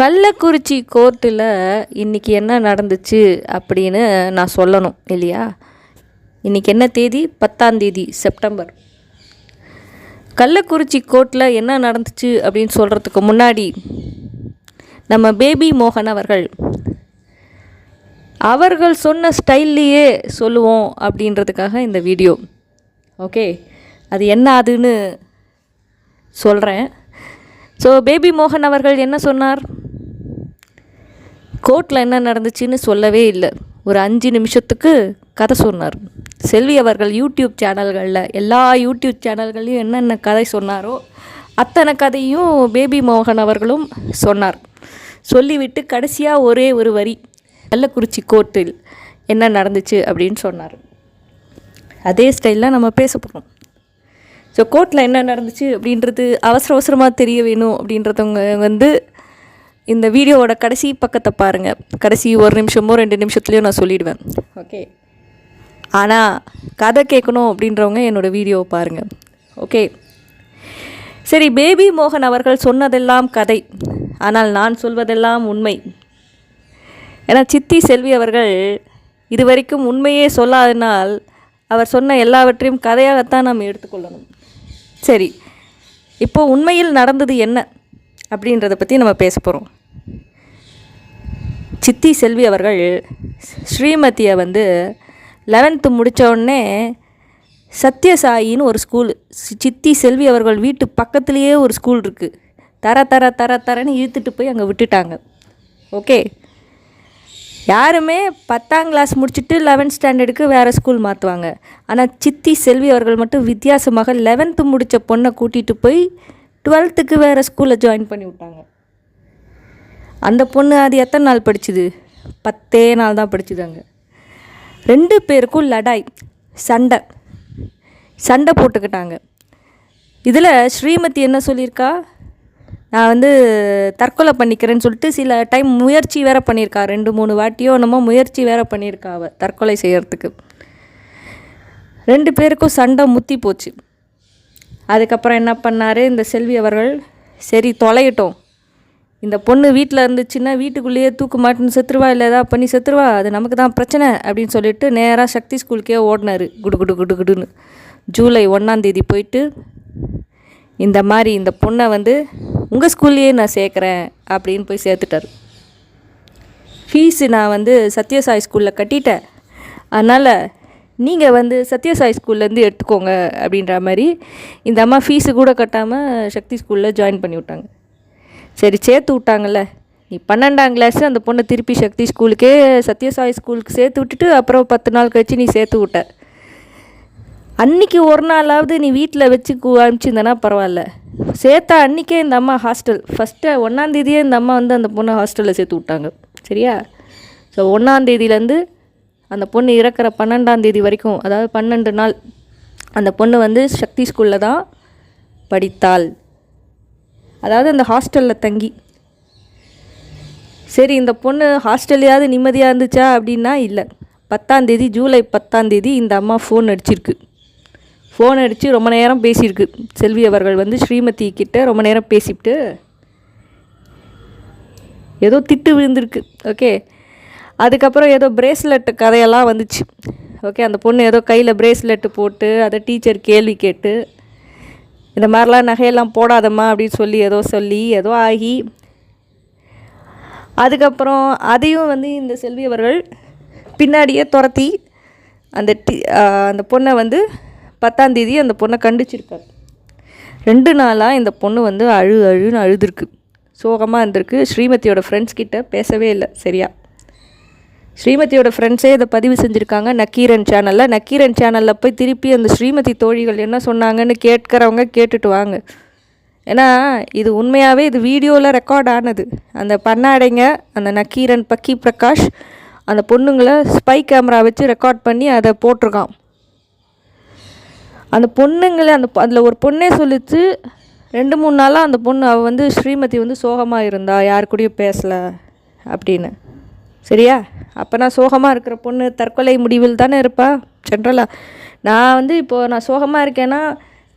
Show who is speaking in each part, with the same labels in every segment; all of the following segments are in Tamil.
Speaker 1: கள்ளக்குறிச்சி கோர்ட்டில் இன்றைக்கி என்ன நடந்துச்சு அப்படின்னு நான் சொல்லணும் இல்லையா? இன்றைக்கி என்ன தேதி? பத்தாம் தேதி செப்டம்பர். கள்ளக்குறிச்சி கோர்ட்டில் என்ன நடந்துச்சு அப்படின்னு சொல்கிறதுக்கு முன்னாடி நம்ம பேபி மோகன் அவர்கள் அவர்கள் சொன்ன ஸ்டைல்லையே சொல்லுவோம் அப்படின்றதுக்காக இந்த வீடியோ. ஓகே? அது என்ன அதுன்னு சொல்கிறேன் ஸோ பேபி மோகன் அவர்கள் என்ன சொன்னார்? கோர்ட்டில் என்ன நடந்துச்சுன்னு சொல்லவே இல்லை. ஒரு அஞ்சு நிமிஷத்துக்கு கதை சொன்னார். செல்வி அவர்கள் யூடியூப் சேனல்களில் எல்லா யூடியூப் சேனல்கள்லையும் என்னென்ன கதை சொன்னாரோ அத்தனை கதையும் பேபி மோகன் அவர்களும் சொன்னார். சொல்லிவிட்டு கடைசியாக ஒரே ஒரு வரி கள்ளக்குறிச்சி கோர்ட்டில் என்ன நடந்துச்சு அப்படின்னு சொன்னார். அதே ஸ்டைலில் நம்ம பேச போகிறோம் ஸோ கோர்ட்டில் என்ன நடந்துச்சு அப்படின்றது அவசர அவசரமாக தெரிய வேணும் அப்படின்றதவங்க வந்து இந்த வீடியோவோட கடைசி பக்கத்தை பாருங்கள் கடைசி ஒரு நிமிஷமோ ரெண்டு நிமிஷத்துலேயோ நான் சொல்லிடுவேன். ஓகே. ஆனால் கதை கேட்கணும் அப்படின்றவங்க என்னோடய வீடியோவை பாருங்கள் ஓகே. சரி பேபி மோகன் அவர்கள் சொன்னதெல்லாம் கதை. ஆனால் நான் சொல்வதெல்லாம் உண்மை. ஏன்னா சித்தி செல்வி அவர்கள் இதுவரைக்கும் உண்மையே சொல்லாதனால் அவர் சொன்ன எல்லாவற்றையும் கதையாகத்தான் நாம் எடுத்துக்கொள்ளணும் சரி இப்போ உண்மையில் நடந்தது என்ன? அப்படின்றத பற்றி நம்ம பேச போகிறோம் சித்தி செல்வி அவர்கள் ஸ்ரீமதியை வந்து லெவன்த்து முடித்தோடனே சத்யசாயின்னு ஒரு ஸ்கூல் சித்தி செல்வி அவர்கள் வீட்டு பக்கத்துலேயே ஒரு ஸ்கூல் இருக்குது தர தர தர தரன்னு இழுத்துட்டு போய் அங்கே விட்டுட்டாங்க. ஓகே யாருமே பத்தாம் கிளாஸ் முடிச்சுட்டு லெவன்த் ஸ்டாண்டர்டுக்கு வேறு ஸ்கூல் மாற்றுவாங்க ஆனால் சித்தி செல்வி அவர்கள் மட்டும் வித்தியாசமாக லெவன்த்து முடித்த பொண்ணை கூட்டிகிட்டு போய் டுவெல்த்துக்கு வேறு ஸ்கூலில் ஜாயின் பண்ணி விட்டாங்க. அந்த பொண்ணு அது எத்தனை நாள் படிச்சுது? பத்தே நாள் தான் படிச்சுது அங்கே. ரெண்டு பேருக்கும் லடாய் சண்டை. சண்டை போட்டுக்கிட்டாங்க. இதில் ஸ்ரீமதி என்ன சொல்லியிருக்கா? நான் வந்து தற்கொலை பண்ணிக்கிறேன்னு சொல்லிட்டு சில டைம் முயற்சி வேற பண்ணியிருக்கா. ரெண்டு மூணு வாட்டியோ என்னமோ முயற்சி வேற பண்ணியிருக்கா அவள் தற்கொலை செய்கிறதுக்கு ரெண்டு பேருக்கும் சண்டை முத்தி போச்சு. அதுக்கப்புறம் என்ன பண்ணார்? இந்த செல்வி அவர்கள் சரி தொலையிட்டோம். இந்த பொண்ணு வீட்டில் இருந்துச்சுன்னா வீட்டுக்குள்ளேயே தூக்கு மாட்டுன்னு செத்துருவா இல்லை ஏதாவது பண்ணி செத்துருவா? அது நமக்கு தான் பிரச்சனை அப்படின்னு சொல்லிட்டு நேராக சக்தி ஸ்கூலுக்கே ஓடினார். குடு குடு குடு குடுன்னு. ஜூலை ஒன்றாந்தேதி போயிட்டு இந்த மாதிரி இந்த பொண்ணை வந்து உங்கள் ஸ்கூல்லையே நான் சேர்க்குறேன் அப்படின்னு போய் சேர்த்துட்டார். ஃபீஸு நான் வந்து சத்யசாய் ஸ்கூலில் கட்டிட்டேன். அதனால் நீங்கள் வந்து சத்யசாய் ஸ்கூல்லேருந்து எடுத்துக்கோங்க அப்படின்ற மாதிரி இந்த அம்மா ஃபீஸு கூட கட்டாமல் சக்தி ஸ்கூலில் ஜாயின் பண்ணி விட்டாங்க. சரி சேர்த்து விட்டாங்கல்ல. நீ பன்னெண்டாம் கிளாஸு அந்த பொண்ணை திருப்பி சக்தி ஸ்கூலுக்கே சத்யசாய் ஸ்கூலுக்கு சேர்த்து விட்டுட்டு அப்புறம் பத்து நாள் கழித்து நீ சேர்த்து விட்ட. அன்னைக்கு ஒரு நாளாவது நீ வீட்டில் வச்சு அனுப்பிச்சிருந்தனா பரவாயில்ல. சேர்த்தா அன்றைக்கே இந்த அம்மா ஹாஸ்டல் ஃபஸ்ட்டு ஒன்றாந்தேதியே இந்த அம்மா வந்து அந்த பொண்ணை ஹாஸ்டலில் சேர்த்து விட்டாங்க. சரியா? ஸோ ஒன்றாந்தேதியிலேருந்து அந்த பொண்ணு இறக்குற பன்னெண்டாந்தேதி வரைக்கும் அதாவது பன்னெண்டு நாள் அந்த பொண்ணு வந்து சக்தி ஸ்கூலில் தான் படித்தாள். அதாவது அந்த ஹாஸ்டலில் தங்கி. சரி இந்த பொண்ணு ஹாஸ்டல்லையாவது நிம்மதியாக இருந்துச்சா அப்படின்னா இல்லை. பத்தாந்தேதி ஜூலை பத்தாந்தேதி இந்த அம்மா ஃபோன் அடிச்சிருக்கு. ஃபோன் அடித்து ரொம்ப நேரம் பேசியிருக்கு. செல்வி அவர்கள் வந்து ஸ்ரீமதி கிட்ட ரொம்ப நேரம் பேசிவிட்டு ஏதோ திட்டு விழுந்திருக்கு. ஓகே? அதுக்கப்புறம் ஏதோ பிரேஸ்லெட்டு கதையெல்லாம் வந்துச்சு. ஓகே? அந்த பொண்ணு ஏதோ கையில் பிரேஸ்லெட்டு போட்டு அதை டீச்சர் கேள்வி கேட்டு இந்த மாதிரிலாம் நகையெல்லாம் போடாதம்மா அப்படின்னு சொல்லி ஏதோ சொல்லி ஏதோ ஆகி. அதுக்கப்புறம் அதையும் வந்து இந்த செல்வி அவர்கள் பின்னாடியே துரத்தி அந்த டி அந்த பொண்ணை வந்து பத்தாந்தேதி அந்த பொண்ணை கண்டிச்சிருக்காரு. ரெண்டு நாளாக இந்த பொண்ணு வந்து அழு அழுன்னு அழுதுருக்கு. சோகமாக இருந்திருக்கு. ஸ்ரீமதியோட ஃப்ரெண்ட்ஸ் கிட்ட பேசவே இல்லை சரியா? ஸ்ரீமதியோட ஃப்ரெண்ட்ஸே இதை பதிவு செஞ்சுருக்காங்க நக்கீரன் சேனலில் நக்கீரன் சேனலில் போய் திருப்பி அந்த ஸ்ரீமதி தோழிகள் என்ன சொன்னாங்கன்னு கேட்குறவங்க கேட்டுட்டு வாங்க. ஏன்னா இது உண்மையாகவே இது வீடியோவில் ரெக்கார்ட் ஆனது. அந்த பண்ணாடைங்க அந்த நக்கீரன் பக்கி பிரகாஷ் அந்த பொண்ணுங்களை ஸ்பை கேமரா வச்சு ரெக்கார்ட் பண்ணி அதை போட்டிருக்கான். அந்த பொண்ணுங்களை அந்த அதில் ஒரு பொண்ணே சொல்லிச்சு ரெண்டு மூணு நாளாக அந்த பொண்ணு அவள் வந்து ஸ்ரீமதி வந்து சோகமாக இருந்தா யார் கூடயும் பேசலை அப்படின்னு. சரியா? அப்போ நான் சோகமாக இருக்கிற பொண்ணு தற்கொலை முடிவில் தானே இருப்பா? ஜென்ரலாக நான் வந்து இப்போது நான் சோகமாக இருக்கேன்னா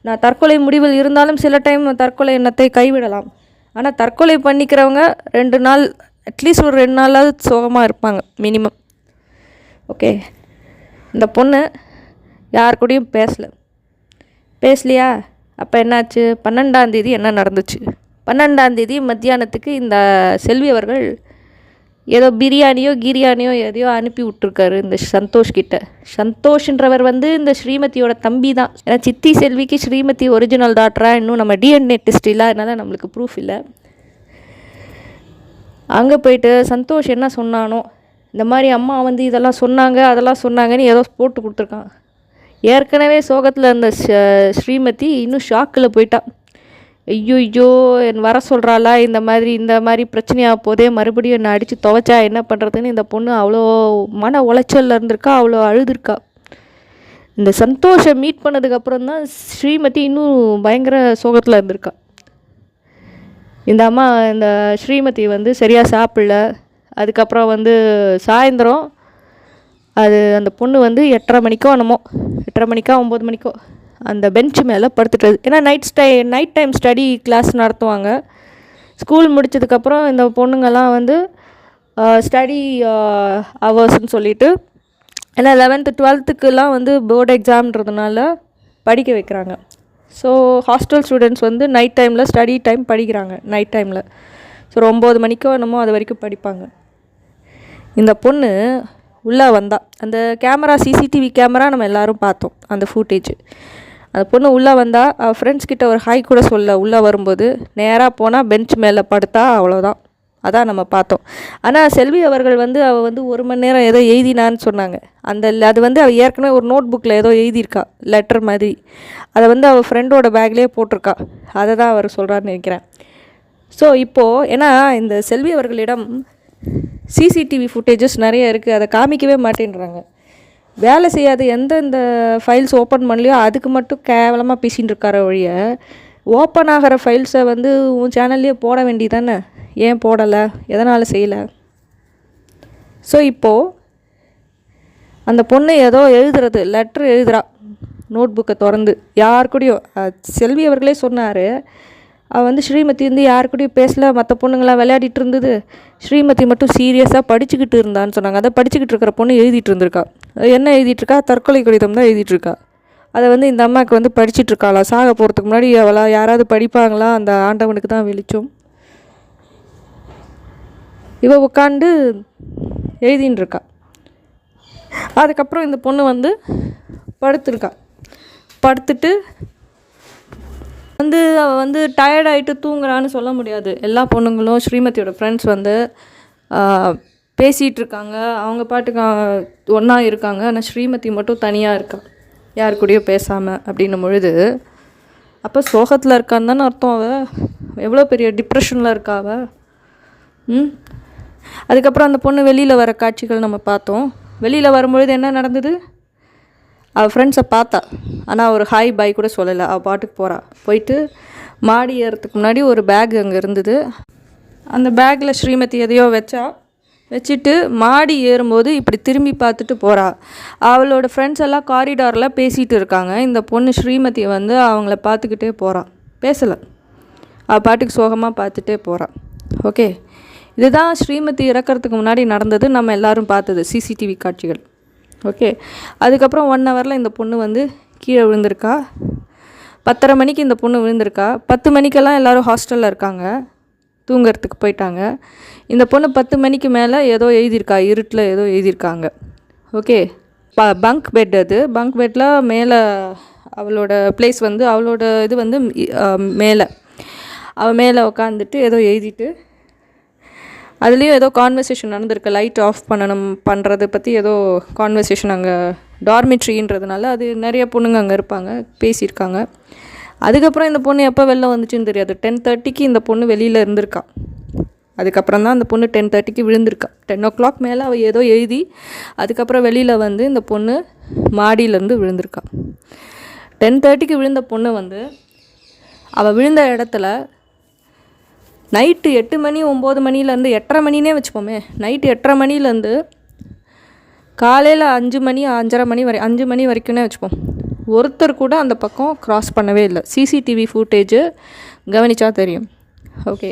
Speaker 1: நான் தற்கொலை முடிவில் இருந்தாலும் சில டைம் தற்கொலை எண்ணத்தை கைவிடலாம். ஆனால் தற்கொலை பண்ணிக்கிறவங்க ரெண்டு நாள் அட்லீஸ்ட் ஒரு ரெண்டு நாளாவது சோகமாக இருப்பாங்க மினிமம் ஓகே இந்த பொண்ணு யார் கூடயும் பேசலை. பேசலையா? அப்போ என்னாச்சு? பன்னெண்டாந்தேதி என்ன நடந்துச்சு? பன்னெண்டாந்தேதி மத்தியானத்துக்கு இந்த செல்வி அவர்கள் ஏதோ பிரியாணியோ கிரியாணியோ எதையோ அனுப்பி விட்ருக்காரு இந்த சந்தோஷ் கிட்ட. சந்தோஷ்ன்றவர் வந்து இந்த ஸ்ரீமதியோட தம்பி தான். ஏன்னா சித்தி செல்விக்கு ஸ்ரீமதி ஒரிஜினல் டாக்டரா இன்னும் நம்ம டிஎன்ஏ டெஸ்ட் இல்லாதனால நம்மளுக்கு ப்ரூஃப் இல்லை. அங்கே போயிட்டு சந்தோஷ் என்ன சொன்னானோ இந்த மாதிரி அம்மா வந்து இதெல்லாம் சொன்னாங்க அதெல்லாம் சொன்னாங்கன்னு ஏதோ போட்டு கொடுத்துருக்கான். ஏற்கனவே சோகத்தில் இருந்த ஷ- ஸ்ரீமதி இன்னும் ஷாக்கில் போயிட்டான் ஐயோ ஐயோ என் வர சொல்கிறாளா இந்த மாதிரி இந்த மாதிரி பிரச்சனையாக போதே மறுபடியும் என்னை அடித்து துவைச்சா என்ன பண்ணுறதுன்னு இந்த பொண்ணு அவ்வளோ மன உளைச்சலில் இருந்திருக்கா அவ்வளோ அழுதுருக்கா. இந்த சந்தோஷம் மீட் பண்ணதுக்கப்புறம் தான் ஸ்ரீமதி இன்னும் பயங்கர சோகத்தில் இருந்திருக்கா. இந்த அம்மா இந்த ஸ்ரீமதி வந்து சரியாக சாப்பிடல. அதுக்கப்புறம் வந்து சாயந்தரம் அது அந்த பொண்ணு வந்து எட்டரை மணிக்கோ என்னமோ எட்டரை மணிக்கோ ஒம்பது மணிக்கோ அந்த பெஞ்ச் மேலே படுத்துட்டது. ஏன்னா நைட் ஸ்டை நைட் டைம் ஸ்டடி கிளாஸ் நடத்துவாங்க. ஸ்கூல் முடிச்சதுக்கப்புறம் இந்த பொண்ணுங்கெல்லாம் வந்து ஸ்டடி ஹவர்ஸ்னு சொல்லிட்டு ஏன்னா லெவன்த்து டுவெல்த்துக்குலாம் வந்து போர்டு எக்ஸாம்ன்றதுனால படிக்க வைக்கிறாங்க. ஸோ ஹாஸ்டல் ஸ்டூடெண்ட்ஸ் வந்து நைட் டைமில் ஸ்டடி டைம் படிக்கிறாங்க நைட் டைமில் ஸோ ஒரு ஒம்பது மணிக்கோ என்னமோ அது வரைக்கும் படிப்பாங்க. இந்த பொண்ணு உள்ளே வந்தா. அந்த கேமரா சிசிடிவி கேமரா நம்ம எல்லோரும் பார்த்தோம் அந்த ஃபூட்டேஜ் அந்த பொண்ணு உள்ளே வந்தால் அவள் ஃப்ரெண்ட்ஸ் கிட்ட ஒரு ஹாய் கூட சொல்ல உள்ளே வரும்போது நேராக போனால் பெஞ்ச் மேலே படுத்தா அவ்வளோதான் அதான் நம்ம பார்த்தோம். ஆனால் செல்வி அவர்கள் வந்து அவள் வந்து ஒரு மணி நேரம் ஏதோ எழுதினான்னு சொன்னாங்க. அந்த அது வந்து அவள் ஏற்கனவே ஒரு நோட் புக்கில் ஏதோ எழுதியிருக்கா லெட்டர் மாதிரி. அதை வந்து அவள் ஃப்ரெண்டோட பேக்லேயே போட்டிருக்கா. அதை தான் அவர் சொல்கிறான்னு நினைக்கிறேன். ஸோ இப்போது ஏன்னா இந்த செல்வி அவர்களிடம் சிசிடிவி ஃபுட்டேஜஸ் நிறைய இருக்குது அதை காமிக்கவே மாட்டேன்றாங்க. வேலை செய்யாத எந்தெந்த ஃபைல்ஸ் ஓப்பன் பண்ணலையோ அதுக்கு மட்டும் கேவலமாக பேசின்னு இருக்கார ஒழிய ஓப்பன் ஆகிற ஃபைல்ஸை வந்து உன் சேனல்லையே போட வேண்டியதானே? ஏன் போடலை? எதனால் செய்யலை? ஸோ இப்போது அந்த பொண்ணு ஏதோ எழுதுறது லெட்ரு எழுதுறா நோட் புக்கை திறந்து. யார் கூடயும் செல்வி அவர்களே சொன்னார் அவள் வந்து ஸ்ரீமதி வந்து யார் கூடயும் பேசல மற்ற பொண்ணுங்களாம் விளையாடிட்டு இருந்தது. ஸ்ரீமதி மட்டும் சீரியஸாக படிச்சுக்கிட்டு இருந்தான்னு சொன்னாங்க. அதை படிச்சுக்கிட்டு இருக்கிற பொண்ணு எழுதிட்டு இருந்திருக்கா. என்ன எழுதிட்டுருக்கா? தற்கொலை கடிதம் தான் எழுதிட்டுருக்கா. அதை வந்து இந்த அம்மாவுக்கு வந்து படிச்சுட்ருக்காளா சாக போகிறதுக்கு முன்னாடி அவளா யாராவது படிப்பாங்களா? அந்த ஆண்டவனுக்கு தான் வெளிச்சம். இவ உட்காந்து எழுதின்னு இருக்கா அதுக்கப்புறம் இந்த பொண்ணு வந்து படுத்துருக்கா. படுத்துட்டு வந்து அவள் வந்து டயர்ட் ஆகிட்டு தூங்குறான்னு சொல்ல முடியாது. எல்லா பொண்ணுங்களும் ஸ்ரீமதியோட ஃப்ரெண்ட்ஸ் வந்து பேசிகிட்ருக்காங்க. பேசிகிட்டு இருக்காங்க அவங்க பாட்டுக்கு ஒன்றா இருக்காங்க. ஆனால் ஸ்ரீமதி மட்டும் தனியாக இருக்கா? யார் கூடயோ பேசாமல் அப்படின்னும் பொழுது அப்போ சோகத்தில் இருக்கான்னு தானே அர்த்தம் அவள் எவ்வளோ பெரிய டிப்ரெஷனில் இருக்கா அவள் ம்? அதுக்கப்புறம் அந்த பொண்ணு வெளியில் வர காட்சிகள் நம்ம பார்த்தோம். வெளியில் வரும்பொழுது என்ன நடந்தது? அவள் ஃப்ரெண்ட்ஸை பார்த்தா. ஆனால் ஒரு ஹாய் பாய் கூட சொல்லலை. அவள் பாட்டுக்கு போகிறா போயிட்டு மாடி ஏறத்துக்கு முன்னாடி ஒரு பேக் அங்கே இருந்தது. அந்த பேக்கில் ஸ்ரீமதி எதையோ வச்சா. வச்சுட்டு மாடி ஏறும்போது இப்படி திரும்பி பார்த்துட்டு போகிறா அவளோட ஃப்ரெண்ட்ஸ் எல்லாம் காரிடாரில் பேசிகிட்டு இருக்காங்க. இந்த பொண்ணு ஸ்ரீமதி வந்து அவங்கள பார்த்துக்கிட்டே போகிறான் பேசலை. அவள் பாட்டுக்கு சோகமாக பார்த்துட்டே போகிறா ஓகே இதுதான் ஸ்ரீமதி இறக்கறதுக்கு முன்னாடி நடந்தது. நம்ம எல்லாரும் பார்த்தது. சிசிடிவி காட்சிகள். ஓகே அதுக்கப்புறம் ஒன் ஹவரில் இந்த பொண்ணு வந்து கீழே விழுந்திருக்கா. பத்தரை மணிக்கு இந்த பொண்ணு விழுந்திருக்கா. பத்து மணிக்கெல்லாம் எல்லோரும் ஹாஸ்டலில் இருக்காங்க. தூங்குறதுக்கு போயிட்டாங்க. இந்த பொண்ணு பத்து மணிக்கு மேலே ஏதோ எழுதியிருக்கா இருட்டில் ஏதோ எழுதியிருக்காங்க. ஓகே. ப பங்க் பெட் அது. பங்க் பெட்டில் மேலே அவளோட ப்ளேஸ் வந்து அவளோட இது வந்து மேலே. அவள் மேலே உட்காந்துட்டு ஏதோ எழுதிட்டு அதுலேயும் ஏதோ கான்வர்சேஷன் நடந்திருக்கு. லைட் ஆஃப் பண்ணணும் பண்ணுறதை பற்றி ஏதோ கான்வர்சேஷன் அங்கே டார்மிட்ரின்றதுனால அது நிறைய பொண்ணுங்க அங்கே இருப்பாங்க பேசியிருக்காங்க. அதுக்கப்புறம் இந்த பொண்ணு எப்போ வெளில வந்துச்சுன்னு தெரியாது. டென் தேர்ட்டிக்கு இந்த பொண்ணு வெளியில் இருந்திருக்கா. அதுக்கப்புறம் தான் அந்த பொண்ணு டென் தேர்ட்டிக்கு விழுந்திருக்கா. டென் ஓ கிளாக் மேலே அவள் ஏதோ எழுதி அதுக்கப்புறம் வெளியில் வந்து இந்த பொண்ணு மாடியிலேருந்து விழுந்திருக்கா. டென் தேர்ட்டிக்கு விழுந்த பொண்ணு வந்து அவள் விழுந்த இடத்துல நைட்டு எட்டு மணி ஒம்பது மணிலேருந்து எட்டரை மணினே வச்சுப்போமே நைட்டு எட்டரை மணிலேருந்து காலையில் அஞ்சு மணி அஞ்சரை மணி வரை அஞ்சு மணி வரைக்கும்னே வச்சுப்போம். ஒருத்தர் கூட அந்த பக்கம் க்ராஸ் பண்ணவே இல்லை. சிசிடிவி ஃபுட்டேஜு கவனிச்சா தெரியும். ஓகே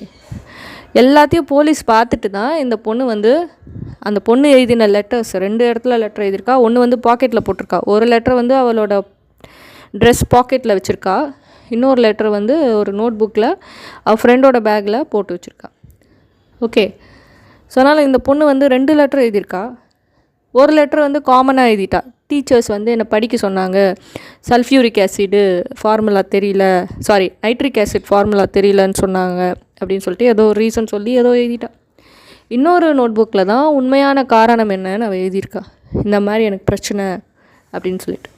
Speaker 1: எல்லாத்தையும் போலீஸ் பார்த்துட்டு தான் இந்த பொண்ணு வந்து அந்த பொண்ணு எழுதின லெட்டர்ஸ் ரெண்டு இடத்துல லெட்டர் எழுதியிருக்கா ஒன்று வந்து பாக்கெட்டில் போட்டிருக்கா. ஒரு லெட்டர் வந்து அவளோட ட்ரெஸ் பாக்கெட்டில் வச்சுருக்கா. இன்னொரு லெட்டர் வந்து ஒரு நோட் புக்கில் அவள் ஃப்ரெண்டோட பேக்கில் போட்டு வச்சுருக்கா. ஓகே ஸோ அதனால் இந்த பொண்ணு வந்து ரெண்டு லெட்டர் எழுதியிருக்கா. ஒரு லெட்டர் வந்து காமனாக எழுதிட்டா. டீச்சர்ஸ் வந்து என்னை படிக்க சொன்னாங்க. சல்ஃபியூரிக் ஆசிடு ஃபார்முலா தெரியல. சாரி நைட்ரிக் ஆசிட் ஃபார்முலா தெரியலன்னு சொன்னாங்க அப்படின்னு சொல்லிட்டு ஏதோ ஒரு ரீசன் சொல்லி ஏதோ எழுதிட்டேன் இன்னொரு நோட் புக்கில் தான் உண்மையான காரணம் என்னன்னு அவள் எழுதியிருக்கா. இந்த மாதிரி எனக்கு பிரச்சனை அப்படின்னு சொல்லிட்டு.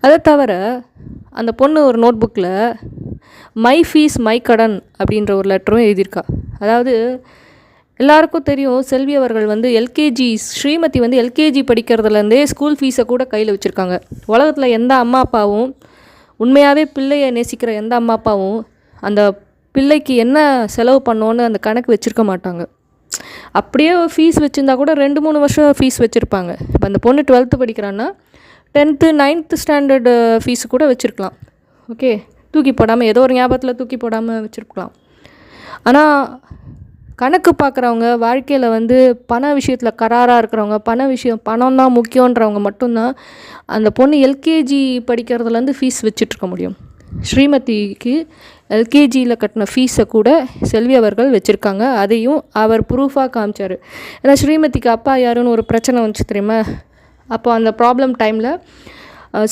Speaker 1: அதை தவிர அந்த பொண்ணு ஒரு நோட் புக்கில் மை ஃபீஸ் மை கடன் அப்படின்ற ஒரு லெட்டரும் எழுதியிருக்கா. அதாவது எல்லாருக்கும் தெரியும் செல்வி அவர்கள் வந்து எல்கேஜி ஸ்ரீமதி வந்து எல்கேஜி படிக்கிறதுலேருந்தே ஸ்கூல் ஃபீஸை கூட கையில் வச்சுருக்காங்க. உலகத்தில் எந்த அம்மா அப்பாவும் உண்மையாகவே பிள்ளையை நேசிக்கிற எந்த அம்மா அப்பாவும் அந்த பிள்ளைக்கு என்ன செலவு பண்ணோன்னு அந்த கணக்கு வச்சுருக்க மாட்டாங்க. அப்படியே ஃபீஸ் வச்சுருந்தா கூட ரெண்டு மூணு வருஷம் ஃபீஸ் வச்சுருப்பாங்க. இப்போ அந்த பொண்ணு டுவெல்த்து படிக்கிறான்னா டென்த்து நைன்த்து ஸ்டாண்டர்டு ஃபீஸு கூட வச்சுருக்கலாம். ஓகே தூக்கி போடாமல் ஏதோ ஒரு ஞாபகத்தில் தூக்கி போடாமல் வச்சுருக்கலாம். ஆனால் கணக்கு பார்க்குறவங்க வாழ்க்கையில் வந்து பண விஷயத்தில் கராராக இருக்கிறவங்க பண விஷயம் பணம் தான் முக்கியன்றவங்க மட்டும்தான் அந்த பொண்ணு எல்கேஜி படிக்கிறதுலேருந்து ஃபீஸ் வச்சுட்ருக்க முடியும். ஸ்ரீமதிக்கு எல்கேஜியில் கட்டின ஃபீஸை கூட செல்வி அவர்கள் வச்சுருக்காங்க. அதையும் அவர் ப்ரூஃபாக காமிச்சார். ஏன்னா ஸ்ரீமதிக்கு அப்பா யாருன்னு ஒரு பிரச்சனை வந்துச்சு தெரியுமா? அப்போ அந்த ப்ராப்ளம் டைமில்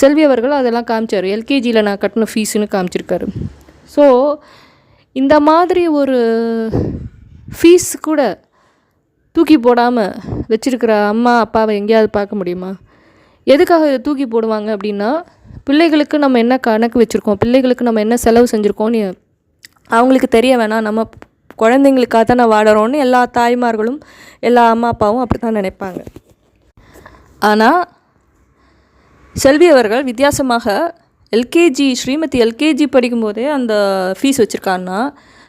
Speaker 1: செல்வி அவர்கள் அதெல்லாம் காமிச்சார். எல்கேஜியில் நான் கட்டின ஃபீஸுன்னு காமிச்சிருக்காரு. ஸோ இந்த மாதிரி ஒரு ஃபீஸ் கூட தூக்கி போடாமல் வச்சிருக்கிற அம்மா அப்பாவை எங்கேயாவது பார்க்க முடியுமா? எதுக்காக இதை தூக்கி போடுவாங்க அப்படின்னா பிள்ளைகளுக்கு நம்ம என்ன கணக்கு வச்சுருக்கோம் பிள்ளைகளுக்கு நம்ம என்ன செலவு செஞ்சுருக்கோம்னு அவங்களுக்கு தெரிய வேணாம். நம்ம குழந்தைங்களுக்காக தானே வாடுறோன்னு எல்லா தாய்மார்களும் எல்லா அம்மா அப்பாவும் அப்படி தான் நினைப்பாங்க. ஆனால் செல்வி அவர்கள் வித்தியாசமாக எல்கேஜி ஸ்ரீமதி எல்கேஜி படிக்கும்போதே அந்த ஃபீஸ் வச்சுருக்காங்கன்னா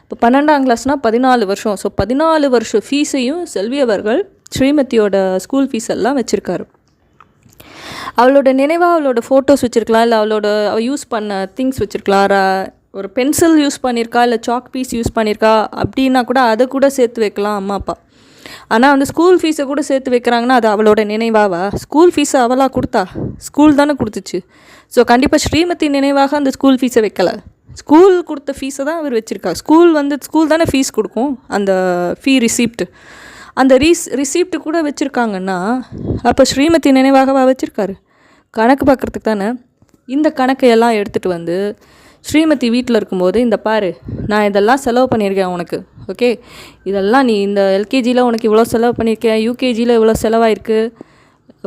Speaker 1: இப்போ பன்னெண்டாம் கிளாஸ்னால் பதினாலு வருஷம். ஸோ பதினாலு வருஷம் ஃபீஸையும் செல்வி அவர்கள் ஸ்ரீமதியோட ஸ்கூல் ஃபீஸ் எல்லாம் வச்சுருக்காரு. அவளோட நினைவாக அவளோட ஃபோட்டோஸ் வச்சுருக்கலாம். இல்லை அவளோட அவள் யூஸ் பண்ண திங்ஸ் வச்சுருக்கலாம். ஒரு பென்சில் யூஸ் பண்ணியிருக்கா இல்லை சாக் பீஸ் யூஸ் பண்ணியிருக்கா அப்படின்னா கூட அதை கூட சேர்த்து வைக்கலாம் அம்மா அப்பா. ஆனால் வந்து ஸ்கூல் ஃபீஸை கூட சேர்த்து வைக்கிறாங்கன்னா அது அவளோட நினைவாவா? ஸ்கூல் ஃபீஸை அவளாக கொடுத்தா? ஸ்கூல் தானே கொடுத்துச்சு. ஸோ கண்டிப்பாக ஸ்ரீமதி நினைவாக அந்த ஸ்கூல் ஃபீஸை வைக்கல. ஸ்கூல் கொடுத்த ஃபீஸை தான் அவர் வச்சுருக்கா ஸ்கூல் வந்து ஸ்கூல் தானே ஃபீஸ் கொடுக்கும்? அந்த ஃபீ ரிசீப்ட் அந்த ரீஸ் ரிசீப்ட் கூட வச்சுருக்காங்கன்னா அப்போ ஸ்ரீமதி நினைவாகவா வச்சுருக்காரு? கணக்கு பார்க்குறதுக்கு தானே? இந்த கணக்கை எல்லாம் எடுத்துகிட்டு வந்து ஸ்ரீமதி வீட்டில் இருக்கும்போது இந்த பாரு நான் இதெல்லாம் செலவு பண்ணியிருக்கேன் உனக்கு ஓகே இதெல்லாம் நீ இந்த எல்கேஜியில் உனக்கு இவ்வளோ செலவு பண்ணியிருக்கேன் யூகேஜியில் இவ்வளோ செலவாயிருக்கு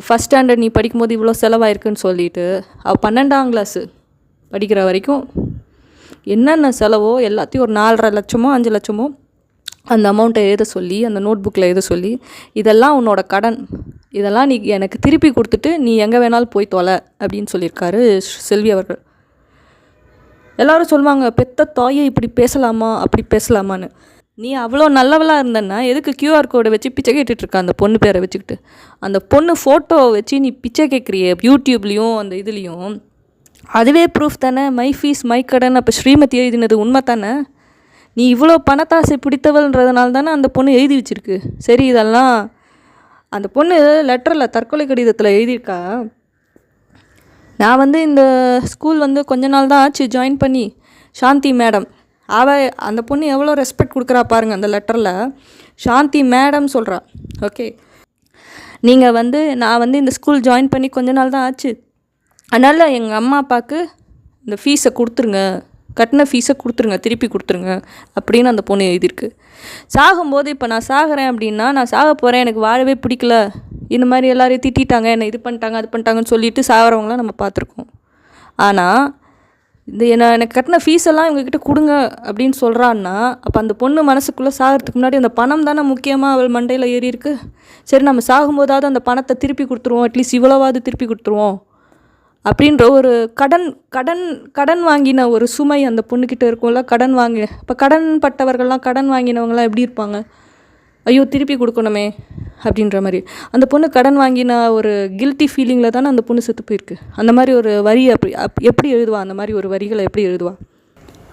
Speaker 1: ஃபஸ்ட் ஸ்டாண்டர்ட் நீ படிக்கும்போது இவ்வளோ செலவாயிருக்குன்னு சொல்லிட்டு அவள் பன்னெண்டாம் கிளாஸு படிக்கிற வரைக்கும் என்னென்ன செலவோ எல்லாத்தையும் ஒரு நாலரை லட்சமோ அஞ்சு லட்சமோ அந்த அமௌண்ட்டை எழுத சொல்லி அந்த நோட் புக்கில் எழுத சொல்லி இதெல்லாம் உன்னோட கடன். இதெல்லாம் நீ எனக்கு திருப்பி கொடுத்துட்டு நீ எங்கே வேணாலும் போய் தொலை அப்படின்னு சொல்லியிருக்காரு செல்வி அவர்கள். எல்லோரும் சொல்லுவாங்க பெத்த தாயை இப்படி பேசலாமா? அப்படி பேசலாமான்னு. நீ அவ்வளோ நல்லவளாக இருந்தன்னா எதுக்கு கியூஆர் கோடை வச்சு பிச்சை கேட்டுட்ருக்க அந்த பொண்ணு பேரை வச்சுக்கிட்டு. அந்த பொண்ணு ஃபோட்டோ வச்சு நீ பிச்சை கேட்குறிய யூடியூப்லேயும் அந்த இதுலேயும். அதுவே ப்ரூஃப் தானே? மை ஃபீஸ் மை கடன். அப்போ ஸ்ரீமதி எழுதினது உண்மை தானே நீ இவ்வளோ பணத்தாசை பிடித்தவள்ன்றதுனால தானே அந்த பொண்ணு எழுதி வச்சிருக்கு? சரி இதெல்லாம் அந்த பொண்ணு லெட்டரில் தற்கொலை கடிதத்தில் எழுதியிருக்கா. நான் வந்து இந்த ஸ்கூல் வந்து கொஞ்ச நாள் தான் ஆச்சு ஜாயின் பண்ணி. சாந்தி மேடம். அவ அந்த பொண்ணு எவ்வளோ ரெஸ்பெக்ட் கொடுக்குறா பாருங்க அந்த லெட்டரில். சாந்தி மேடம் சொல்கிறா ஓகே. நீங்கள் வந்து நான் வந்து இந்த ஸ்கூல் ஜாயின் பண்ணி கொஞ்ச நாள் தான் ஆச்சு. அதனால் எங்கள் அம்மா அப்பாவுக்கு இந்த ஃபீஸை கொடுத்துருங்க. கட்டின ஃபீஸை கொடுத்துருங்க. திருப்பி கொடுத்துருங்க. அப்படின்னு அந்த பொண்ணு எழுதியிருக்கு. சாகும்போது இப்போ நான் சாகிறேன் அப்படின்னா நான் சாக போகிறேன் எனக்கு வாழவே பிடிக்கல. இந்த மாதிரி எல்லோரையும் திட்டிட்டாங்க. என்னை இது பண்ணிட்டாங்க அது பண்ணிட்டாங்கன்னு சொல்லிட்டு சாகிறவங்களாம் நம்ம பார்த்துருக்கோம். ஆனால் இந்த என்ன எனக்கு கட்டின ஃபீஸ் எல்லாம் கொடுங்க அப்படின்னு சொல்கிறான்னா அப்போ அந்த பொண்ணு மனசுக்குள்ளே சாகிறதுக்கு முன்னாடி அந்த பணம் தானே முக்கியமாக அவள் மண்டையில் ஏறி இருக்கு? சரி நம்ம சாகும்போதாவது அந்த பணத்தை திருப்பி கொடுத்துருவோம். அட்லீஸ்ட் இவ்வளவாவது திருப்பி கொடுத்துருவோம். அப்படின்ற ஒரு கடன் கடன் கடன் வாங்கின ஒரு சுமை அந்த பொண்ணுக்கிட்ட இருக்கும்ல கடன் வாங்கி இப்போ கடன் பட்டவர்கள்லாம் கடன் வாங்கினவங்களாம் எப்படி இருப்பாங்க? ஐயோ திருப்பி கொடுக்கணுமே அப்படின்ற மாதிரி. அந்த பொண்ணு கடன் வாங்கின ஒரு கில்ட்டி ஃபீலிங்கில் தானே அந்த பொண்ணு செத்து போயிருக்கு. அந்த மாதிரி ஒரு வரி அப்படி அப் எப்படி எழுதுவா? அந்த மாதிரி ஒரு வரிகளை எப்படி எழுதுவா?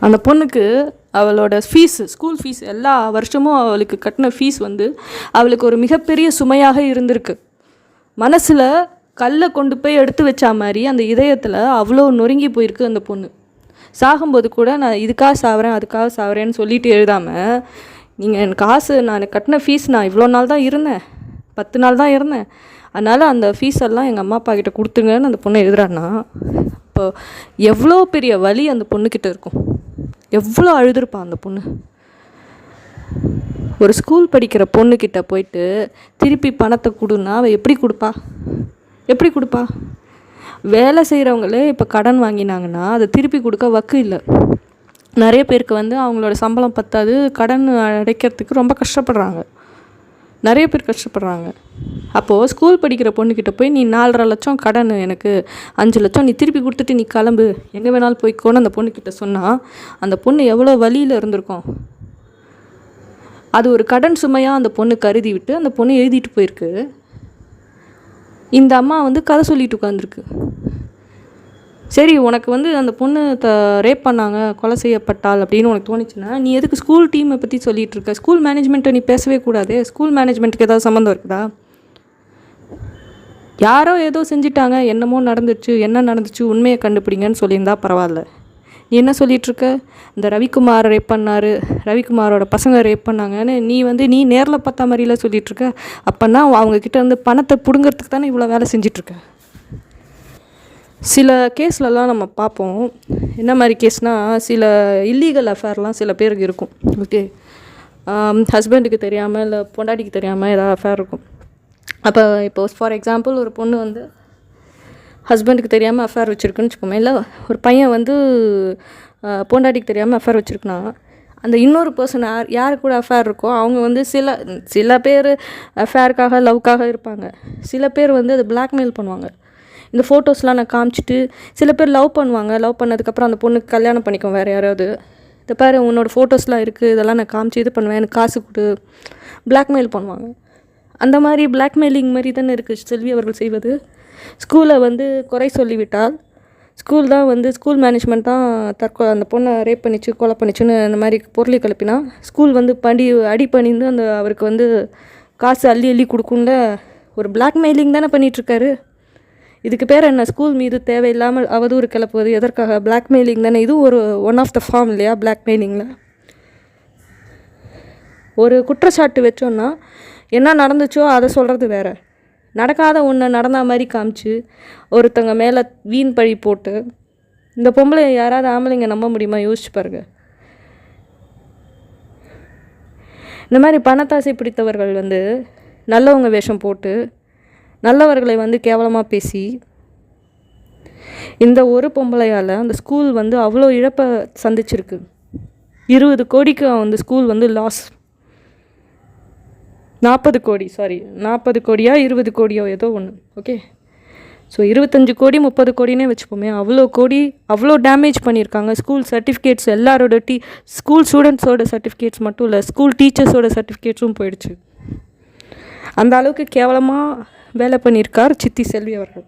Speaker 1: அந்த பொண்ணுக்கு
Speaker 2: அவளோட ஃபீஸ் ஸ்கூல் ஃபீஸ் எல்லா வருஷமும் அவளுக்கு கட்டின ஃபீஸ் வந்து அவளுக்கு ஒரு மிகப்பெரிய சுமையாக இருந்திருக்கு. மனசில் கல்லை கொண்டு போய் எடுத்து வச்சா மாதிரி அந்த இதயத்தில் அவ்வளோ நொறுங்கி போயிருக்கு அந்த பொண்ணு. சாகும்போது கூட நான் இதுக்காக சாவறேன் அதுக்காக சாவறேன்னு சொல்லிட்டு எழுதாமல் நீங்கள் என் காசு நான் கட்டின ஃபீஸ் நான் இவ்வளோ நாள் தான் இருந்தேன் பத்து நாள் தான் இருந்தேன். அதனால் அந்த ஃபீஸ் எல்லாம் எங்கள் அம்மா அப்பா கிட்ட கொடுத்துங்கன்னு அந்த பொண்ணை எழுதுறான்னா இப்போ எவ்வளோ பெரிய வலி அந்த பொண்ணுக்கிட்ட இருக்கும். எவ்வளோ அழுதுருப்பா அந்த பொண்ணு. ஒரு ஸ்கூல் படிக்கிற பொண்ணுக்கிட்ட போயிட்டு திருப்பி பணத்தை கொடுன்னா அவள் எப்படி கொடுப்பா? எப்படி கொடுப்பா? வேலை செய்கிறவங்களே இப்போ கடன் வாங்கினாங்கன்னா அதை திருப்பி கொடுக்க வக்கு இல்லை. நிறைய பேருக்கு வந்து அவங்களோட சம்பளம் பத்தாது கடன் அடைக்கிறதுக்கு ரொம்ப கஷ்டப்படுறாங்க. நிறைய பேர் கஷ்டப்படுறாங்க. அப்போது ஸ்கூல் படிக்கிற பொண்ணுக்கிட்ட போய் நீ நாலரை லட்சம் கடன் எனக்கு அஞ்சு லட்சம் நீ திருப்பி கொடுத்துட்டு நீ கிளம்பு. எங்கே வேணாலும் போய்க்கோன்னு அந்த பொண்ணுக்கிட்ட சொன்னால் அந்த பொண்ணு எவ்வளோ வலியில் இருந்திருக்கும்? அது ஒரு கடன் சுமையாக அந்த பொண்ணு கருதி விட்டு அந்த பொண்ணு எழுதிட்டு போயிருக்கு. இந்த அம்மா வந்து கதை சொல்லிட்டு உட்காந்துருக்கு சரி உனக்கு வந்து அந்த பொண்ணு த ரேப் பண்ணாங்க கொலை செய்யப்பட்டாள் அப்படின்னு உனக்கு தோணுச்சுன்னா நீ எதுக்கு ஸ்கூல் டீமை பற்றி சொல்லிட்டு இருக்க? ஸ்கூல் மேனேஜ்மெண்ட்டை நீ பேசவே கூடாது. ஸ்கூல் மேனேஜ்மெண்ட்டுக்கு ஏதாவது சம்மந்தம் இருக்குதா? யாரோ ஏதோ செஞ்சிட்டாங்க. என்னமோ நடந்துச்சு என்ன நடந்துச்சு உண்மையை கண்டுபிடிங்கன்னு சொல்லியிருந்தா பரவாயில்ல. நீ என்ன சொல்லிகிட்ருக்க இந்த ரவிக்குமார் ரேப் பண்ணார். ரவிக்குமாரோட பசங்க ரேப் பண்ணாங்கன்னு நீ வந்து நீ நேரில் பார்த்தா மாதிரில சொல்லிகிட்ருக்க அப்போன்னா அவங்கக்கிட்ட வந்து பணத்தை பிடுங்கிறதுக்கு தானே இவ்வளோ வேலை செஞ்சிட்ருக்க? சில கேஸ்லலாம் நம்ம பார்ப்போம். என்ன மாதிரி கேஸ்னால் சில இல்லீகல் அஃபேர்லாம் சில பேருக்கு இருக்கும். ஓகே ஹஸ்பண்டுக்கு தெரியாமல் இல்லை பொண்டாட்டிக்கு தெரியாமல் ஏதாவது அஃபேர் இருக்கும். அப்போ இப்போ ஃபார் எக்ஸாம்பிள் ஒரு பொண்ணு வந்து ஹஸ்பண்டுக்கு தெரியாமல் அஃபேர் வச்சுருக்குன்னு வச்சுக்கோமே இல்லை ஒரு பையன் வந்து பொண்டாட்டிக்கு தெரியாமல் அஃபேர் வச்சுருக்குனா அந்த இன்னொரு பர்சன் யார் யார் கூட அஃபேர் இருக்கோ அவங்க வந்து சில சில பேர் அஃபேருக்காக லவ்க்காக இருப்பாங்க. சில பேர் வந்து அதை பிளாக்மெயில் பண்ணுவாங்க. இந்த ஃபோட்டோஸ்லாம் நான் காமிச்சிட்டு சில பேர் லவ் பண்ணுவாங்க. லவ் பண்ணதுக்கப்புறம் அந்த பொண்ணுக்கு கல்யாணம் பண்ணிக்கும் வேறு யாராவது. இந்த பாரு உன்னோட ஃபோட்டோஸ்லாம் இருக்குது இதெல்லாம் நான் காமிச்சு இது பண்ணுவேன் எனக்கு காசு கொடு. பிளாக்மெயில் பண்ணுவாங்க. அந்த மாதிரி பிளாக்மெயிலிங் மாதிரி தானே இருக்குது செல்வி அவர்கள் செய்வது? ஸ்கூலை வந்து குறை சொல்லிவிட்டால் ஸ்கூல் தான் வந்து ஸ்கூல் மேனேஜ்மெண்ட் தான் தற்கொலை அந்த பொண்ணை ரேப் பண்ணிச்சு கொலை பண்ணிச்சுன்னு அந்த மாதிரி பொருளை கிளப்பினா ஸ்கூல் வந்து படி அடி பண்ணிந்து அந்த அவருக்கு வந்து காசு அள்ளி அள்ளி கொடுக்கும்ல. ஒரு பிளாக்மெயிலிங் தானே பண்ணிகிட்ருக்காரு இதுக்கு பேர் என்ன? ஸ்கூல் மீது தேவையில்லாமல் அவதூறு கிளப்புவது எதற்காக? பிளாக்மெயிலிங் தானே. இதுவும் ஒரு ஒன் ஆஃப் த ஃபார்ம் இல்லையா பிளாக்மெயிலிங்கில் ஒரு குற்றச்சாட்டு வச்சோன்னா என்ன நடந்துச்சோ அதை சொல்கிறது வேறு. நடக்காத ஒன்று நடந்த மாதிரி காமிச்சு ஒருத்தங்க மேலே வீண் பழி போட்டு இந்த பொம்பளை யாராவது ஆம்பளைங்க நம்ப முடியுமா? யோசிச்சு பாருங்க. இந்த மாதிரி பணத்தாசை பிடித்தவர்கள் வந்து நல்லவங்க வேஷம் போட்டு நல்லவர்களை வந்து கேவலமாக பேசி இந்த ஒரு பொம்பளையால் அந்த ஸ்கூல் வந்து அவ்வளோ இழப்பை சந்திச்சிருக்கு. இருபது கோடிக்கு அந்த ஸ்கூல் வந்து லாஸ் நாற்பது கோடி சாரி நாற்பது கோடியா இருபது கோடியோ ஏதோ ஒன்று ஓகே ஸோ இருபத்தஞ்சு கோடி முப்பது கோடினே வச்சுப்போமே அவ்வளோ கோடி அவ்வளோ டேமேஜ் பண்ணியிருக்காங்க. ஸ்கூல் சர்டிஃபிகேட்ஸ் எல்லாரோட டீ ஸ்கூல் ஸ்டூடெண்ட்ஸோட சர்டிஃபிகேட்ஸ் மட்டும் இல்லை ஸ்கூல் டீச்சர்ஸோட சர்டிஃபிகேட்ஸும் போயிடுச்சு. அந்த அளவுக்கு கேவலமாக வேலை பண்ணியிருக்கார் சித்தி செல்வி அவர்கள்.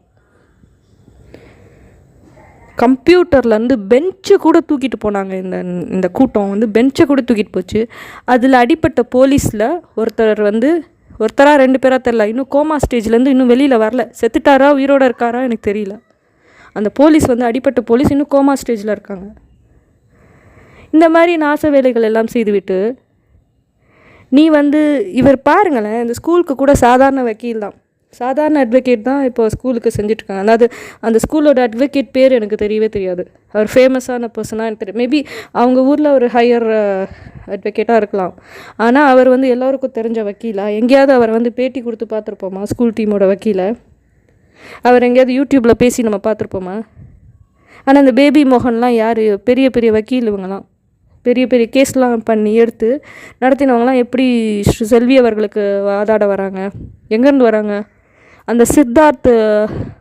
Speaker 2: கம்ப்யூட்டர்லேருந்து பெஞ்சை கூட தூக்கிட்டு போனாங்க. இந்த இந்த கூட்டம் வந்து பெஞ்சை கூட தூக்கிட்டு போச்சு. அதில் அடிப்பட்ட போலீஸில் ஒருத்தர் வந்து ஒருத்தராக ரெண்டு பேராக தெரில இன்னும் கோமா ஸ்டேஜ்லேருந்து இன்னும் வெளியில் வரல. செத்துட்டாரா உயிரோட இருக்காரா எனக்கு தெரியல. அந்த போலீஸ் வந்து அடிப்பட்ட போலீஸ் இன்னும் கோமா ஸ்டேஜில் இருக்காங்க. இந்த மாதிரி நாச வேலைகள் எல்லாம் செய்துவிட்டு நீ வந்து இவர் பாருங்களேன் இந்த ஸ்கூலுக்கு கூட சாதாரண வக்கீல் தான். சாதாரண அட்வொகேட் தான் இப்போ ஸ்கூலுக்கு செஞ்சுட்ருக்காங்க. அதாவது அந்த ஸ்கூலோட அட்வொகேட் பேர் எனக்கு தெரியவே தெரியாது. அவர் ஃபேமஸான பர்சனாக எனக்கு தெரியும் மேபி அவங்க ஊரில் ஒரு ஹையர் அட்வொகேட்டாக இருக்கலாம். ஆனால் அவர் வந்து எல்லோருக்கும் தெரிஞ்ச வக்கீலா? எங்கேயாவது அவர் வந்து பேட்டி கொடுத்து பார்த்துருப்போமா? ஸ்கூல் டீமோட வக்கீலை? அவர் எங்கேயாவது யூடியூப்பில் பேசி நம்ம பார்த்துருப்போமா? ஆனால் இந்த பேபி மோகன்லாம் யார்? பெரிய பெரிய வக்கீல் இவங்கலாம். பெரிய பெரிய கேஸ்லாம் பண்ணி எடுத்து நடத்தினவங்களாம் எப்படி ஸ்ரீ செல்வி அவர்களுக்கு வாதாட வராங்க? எங்கேருந்து வராங்க? அந்த சித்தார்த்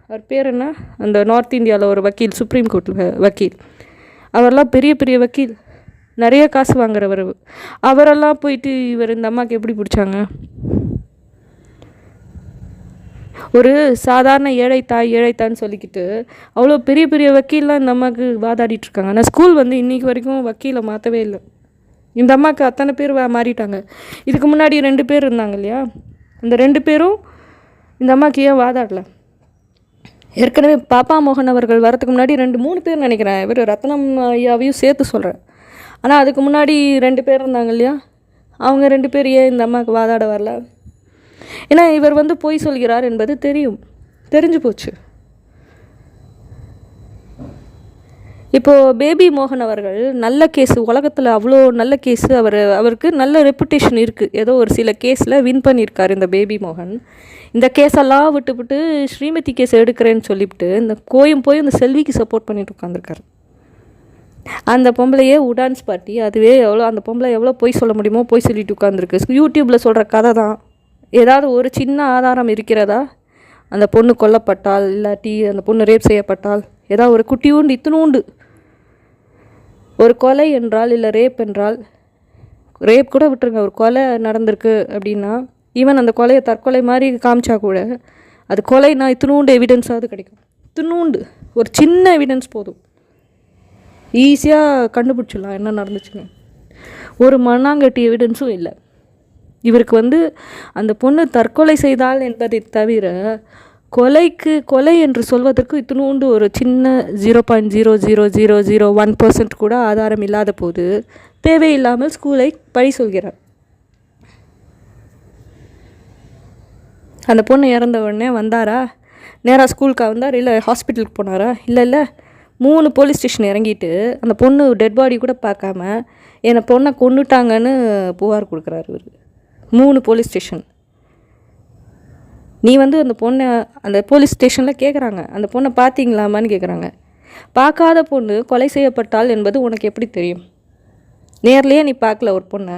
Speaker 2: அவர் பேர் என்ன? அந்த நார்த் இந்தியாவில் ஒரு வக்கீல் சுப்ரீம் கோர்ட்டில் வக்கீல். அவரெல்லாம் பெரிய பெரிய வக்கீல். நிறைய காசு வாங்குறவர் அவரெல்லாம் போயிட்டு இவர் இந்த அம்மாவுக்கு எப்படி பிடிச்சாங்க? ஒரு சாதாரண ஏழை தாய் ஏழை தான்னு சொல்லிக்கிட்டு அவ்வளோ பெரிய பெரிய வக்கீல்லாம் இந்த அம்மாவுக்கு வாதாடிட்டு இருக்காங்க. ஆனால் ஸ்கூல் வந்து இன்றைக்கி வரைக்கும் வக்கீலை மாற்றவே இல்லை. இந்த அம்மாவுக்கு அத்தனை பேர் மாறிட்டாங்க. இதுக்கு முன்னாடி ரெண்டு பேர் இருந்தாங்க இல்லையா? அந்த ரெண்டு பேரும் இந்த அம்மாவுக்கு ஏன் வாதாடல? ஏற்கனவே பாப்பா மோகன் அவர்கள் வரத்துக்கு முன்னாடி ரெண்டு மூணு பேர் நினைக்கிறேன். இவர் ரத்னம் ஐயாவையும் சேர்த்து சொல்கிறேன் ஆனால் அதுக்கு முன்னாடி ரெண்டு பேர் இருந்தாங்க இல்லையா? அவங்க ரெண்டு பேர் ஏன் இந்த அம்மாவுக்கு வாதாட வரல? ஏன்னா இவர் வந்து பொய் சொல்கிறார் என்பது தெரியும். தெரிஞ்சு போச்சு. இப்போது பேபி மோகன் அவர்கள் நல்ல கேஸ் உலகத்தில் அவ்வளோ நல்ல கேஸ் அவர் அவருக்கு நல்ல ரெப்புடேஷன் இருக்குது ஏதோ ஒரு சில கேஸில் வின் பண்ணியிருக்காரு இந்த பேபி மோகன். இந்த கேஸெல்லாம் விட்டுவிட்டு ஸ்ரீமதி கேஸ் எடுக்கிறேன்னு சொல்லிவிட்டு இந்த கோயம் போய் இந்த செல்விக்கு சப்போர்ட் பண்ணிட்டு உட்காந்துருக்காரு அந்த பொம்பளையே உடான்ஸ் பார்ட்டி அதுவே எவ்வளோ அந்த பொம்பளை எவ்வளோ பொய் சொல்ல முடியுமோ பொய் சொல்லிட்டு உட்காந்துருக்கு யூடியூப்பில் சொல்கிற கதை தான். ஏதாவது ஒரு சின்ன ஆதாரம் இருக்கிறதா? அந்த பொண்ணு கொல்லப்பட்டால் இல்லாட்டி அந்த பொண்ணு ரேப் செய்யப்பட்டால் ஏதாவது ஒரு குட்டியூண்டு இத்தினூண்டு ஒரு கொலை என்றால் இல்லை ரேப் என்றால் ரேப் கூட விட்டுருங்க ஒரு கொலை நடந்திருக்கு அப்படின்னா ஈவன் அந்த கொலையை தற்கொலை மாதிரி காமிச்சா கூட அது கொலைனா இத்தினூண்டு எவிடன்ஸாவது கிடைக்கும். இத்தினூண்டு ஒரு சின்ன எவிடன்ஸ் போதும். ஈஸியாக கண்டுபிடிச்சிடலாம் என்ன நடந்துச்சுன்னு. ஒரு மண்ணாங்கட்டி எவிடன்ஸும் இல்லை. இவருக்கு வந்து அந்த பொண்ணு தற்கொலை செய்தாள் என்பதை தவிர கொலைக்கு கொலை என்று சொல்வதற்கு இத்தினூண்டு ஒரு சின்ன zero point zero zero zero zero one percent கூட ஆதாரம் இல்லாத போது தேவையில்லாமல் ஸ்கூலை பழி சொல்கிறார். அந்த பொண்ணு இறந்த உடனே வந்தாரா? நேராக ஸ்கூலுக்கு வந்தார்? இல்லை ஹாஸ்பிட்டலுக்கு போனாரா? இல்லை இல்லை. மூணு போலீஸ் ஸ்டேஷன் இறங்கிட்டு அந்த பொண்ணு டெட் பாடி கூட பார்க்காம என்னை பொண்ணை கொண்டுட்டாங்கன்னு புகார் கொடுக்குறாரு இவர். மூணு போலீஸ் ஸ்டேஷன் நீ வந்து அந்த பொண்ணை அந்த போலீஸ் ஸ்டேஷனில் கேட்குறாங்க அந்த பொண்ணை பார்த்தீங்களாமான்னு கேட்குறாங்க பார்க்காத பொண்ணு கொலை செய்யப்பட்டால் என்பது உனக்கு எப்படி தெரியும்? நேர்லேயே நீ பார்க்கல ஒரு பொண்ணை.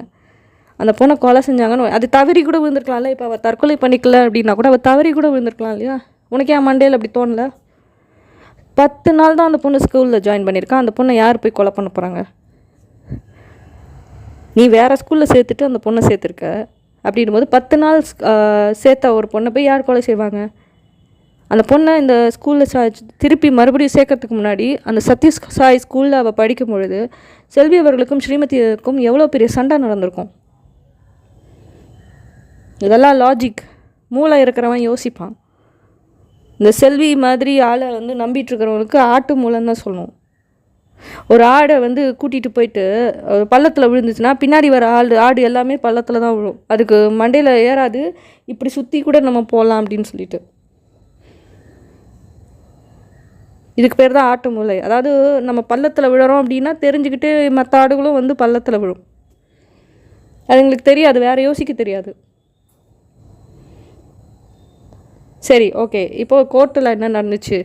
Speaker 2: அந்த பொண்ணை கொலை செஞ்சாங்கன்னு அது தவறி கூட விழுந்திருக்கலாம்ல. இப்போ அவள் தற்கொலை பண்ணிக்கல அப்படின்னா கூட அவள் தவறி கூட விழுந்திருக்கலாம் இல்லையா? உனக்கு ஏன் மண்டேல அப்படி தோணல? பத்து நாள் தான் அந்த பொண்ணு ஸ்கூலில் ஜாயின் பண்ணியிருக்கான் அந்த பொண்ணை யார் போய் கொலை பண்ண போகிறாங்க நீ வேறு ஸ்கூலில் சேர்த்துட்டு அந்த பொண்ணை சேர்த்துருக்க. அப்படின்னும் போது பத்து நாள் சேர்த்த ஒரு பொண்ணை போய் யார் கொலை செய்வாங்க? அந்த பொண்ணை இந்த ஸ்கூலில் சா திருப்பி மறுபடியும் சேர்க்கறதுக்கு முன்னாடி அந்த சத்ய சாய் ஸ்கூலில் அவள் படிக்கும் பொழுது செல்வி அவர்களுக்கும் ஸ்ரீமதிக்கும் எவ்வளோ பெரிய சண்டை நடந்திருக்கும்? இதெல்லாம் லாஜிக் மூளை இருக்கிறவன் யோசிப்பான். இந்த செல்வி மாதிரி ஆளை வந்து நம்பிட்டு இருக்கிறவங்களுக்கு ஆட்டு மூலம் தான் சொல்லணும் ஒரு ஆடை வந்து கூட்டிகிட்டு போயிட்டு பள்ளத்தில் விழுந்துச்சுன்னா பின்னாடி வர ஆடு ஆடு எல்லாமே பள்ளத்தில் தான் விழும். அதுக்கு மண்டையில் ஏறாது இப்படி சுற்றி கூட நம்ம போகலாம் அப்படின்னு சொல்லிட்டு. இதுக்கு பேர் தான் ஆட்டு மூளை அதாவது நம்ம பள்ளத்தில் விழுறோம் அப்படின்னா தெரிஞ்சுக்கிட்டு மற்ற ஆடுகளும் வந்து பள்ளத்தில் விழும். அதுங்களுக்கு தெரியாது வேறு யோசிக்க தெரியாது. சரி ஓகே இப்போது கோர்ட்டில் என்ன நடந்துச்சு?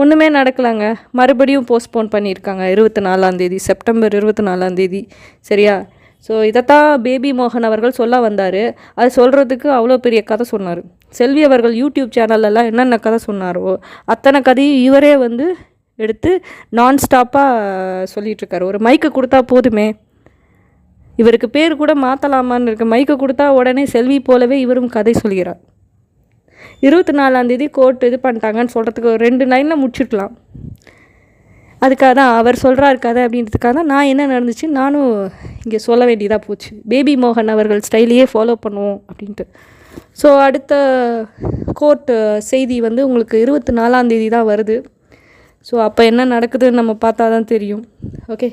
Speaker 2: ஒன்றுமே நடக்கலைங்க. மறுபடியும் போஸ்ட்போன் பண்ணியிருக்காங்க இருபத்தி நாலாந்தேதி செப்டம்பர் இருபத்தி நாலாந்தேதி சரியா? ஸோ இதைத்தான் பேபி மோகன் அவர்கள் சொல்ல வந்தார். அது சொல்கிறதுக்கு அவ்வளோ பெரிய கதை சொன்னார். செல்வி அவர்கள் யூடியூப் சேனல்லலாம் என்னென்ன கதை சொன்னாரோ அத்தனை கதையும் இவரே வந்து எடுத்து நான் ஸ்டாப்பாக சொல்லிகிட்ருக்காரு ஒரு மைக்கு கொடுத்தா போதுமே. இவருக்கு பேர் கூட மாற்றலாமான்னு இருக்கு. மைக்கு கொடுத்தா உடனே செல்வி போலவே இவரும் கதை சொல்கிறார். இருபத்தி நாலாந்தேதி கோர்ட் இது பண்ணிட்டாங்கன்னு சொல்கிறதுக்கு ஒரு ரெண்டு லைனில் முடிச்சுக்கலாம் அதுக்காக தான் அவர் சொல்கிறாரு கதை அப்படின்றதுக்காக தான் நான் என்ன நடந்துச்சு நானும் இங்கே சொல்ல வேண்டியதாக போச்சு. பேபி மோகன் அவர்கள் ஸ்டைலையே ஃபாலோ பண்ணுவோம் அப்படின்ட்டு. ஸோ அடுத்த கோர்ட் செய்தி வந்து உங்களுக்கு இருபத்தி நாலாந்தேதி தான் வருது. ஸோ அப்போ என்ன நடக்குதுன்னு நம்ம பார்த்தா தான் தெரியும். ஓகே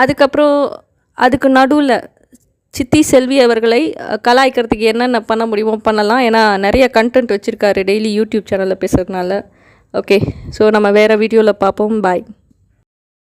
Speaker 2: அதுக்கப்புறம் அதுக்கு நடுவில் சித்தி செல்வி அவர்களை கலாய்க்கிறதுக்கு என்னென்ன பண்ண முடியுமோ பண்ணலாம். ஏன்னா நிறைய கண்டென்ட் வச்சுருக்காரு டெய்லி யூடியூப் சேனலில் பேசுகிறதுனால ஓகே ஸோ நம்ம வேறு வீடியோவில் பார்ப்போம். பாய்